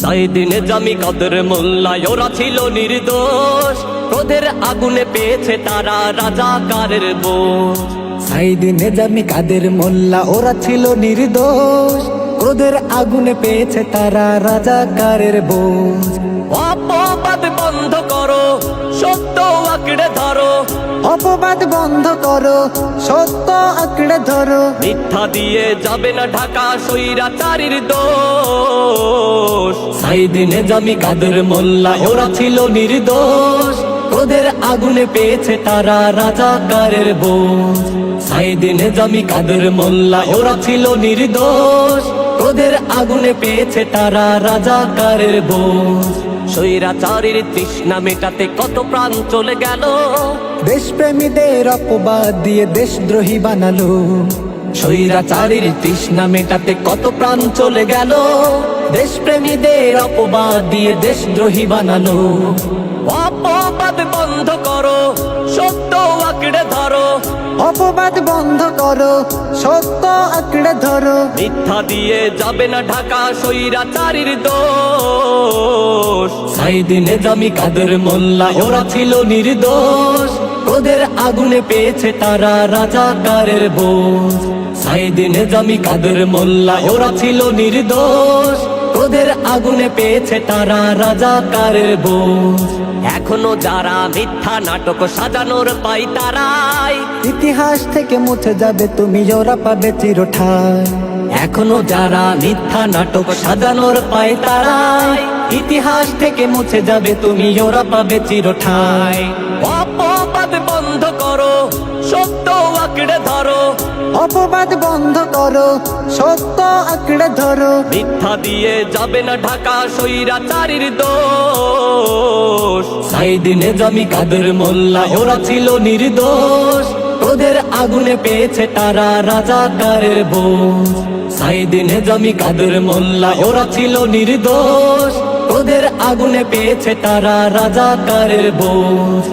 সাইদিনে জামি কাদের মোল্লা, ওরা ছিল নির্দোষ। ক্রোধের আগুনে পেয়েছে তারা রাজাকারের বোঝ। সাইদিনে জামি কাদের মোল্লা, ওরা ছিল নির্দোষ। ক্রোধের আগুনে পেয়েছে তারা রাজাকারের বোঝ। অপবাদ বন্ধ করো সত্য আঁকড়ে ধরো। অপবাদ বন্ধ করো সত্য আঁকড়ে ধরো। মিথ্যা দিয়ে যাবে না ঢাকা সৈরাচারীর দোষ। সাইদিনে জামি কাদের মোল্লা ওরা ছিল নির্দোষ। ক্রোধের আগুনে পেয়েছে তারা রাজাকারের বোঝ। সাইদিনে জামি কাদের মোল্লা ওরা ছিল নির্দোষ। ক্রোধের আগুনে পেয়েছে তারা রাজাকারের বোঝ। সৈরাচারীর তৃষ্ণা মেটাতে কত প্রাণ চলে গেল। দেশপ্রেমীদের অপবাদ দিয়ে দেশদ্রোহী বানালো। স্বৈরাচারীর তৃষ্ণা মেটাতে কত প্রাণ চলে গেল। দেশপ্রেমীদের অপবাদ দিয়ে দেশদ্রোহী বানালো। অপবাদ বন্ধ করো। অপবাদ বন্ধ করো, সত্য আঁকড়ে ধরো। মিথ্যা দিয়ে যাবে না ঢাকা সৈরাচারীর দোষ। সাইদিনে জামি কাদের মোল্লা, ওরা ছিল নির্দোষ। ওদের আগুনে পেয়েছে তারা রাজাকারের বোঝ। সাইদিনে জামি কাদের মোল্লা, ওরা ছিল নির্দোষ। ওদের আগুনে পেয়েছে তারা রাজাকারের বোঝ। এখনও যারা মিথ্যা নাটক সাজানোর পাই তারাই। ইতিহাস থেকে মুছে যাবে তুমি ওরা পাবে চিরঠায় এখনও যারা মিথ্যা নাটক সাজানোর পায় তারাই। ইতিহাস থেকে মুছে যাবে তুমি ওরা পাবে চিরঠায় অপবাদ বন্ধ করো সত্য আঁকড়ে ধরো। অপবাদ বন্ধ করো, সত্য আঁকড়ে ধরো। মিথ্যা দিয়ে যাবে না ঢাকা সৈরাচারীর দোষ। সাইদিনে জামি কাদের মোল্লা, ওরা ছিল নির্দোষ। ওদের আগুনে পেয়েছে তারা রাজাকারের বোঝ। সাইদিনে জামি কাদের মোল্লা, ওরা ছিল নির্দোষ। ওদের আগুনে পেয়েছে তারা রাজাকারের বোঝ।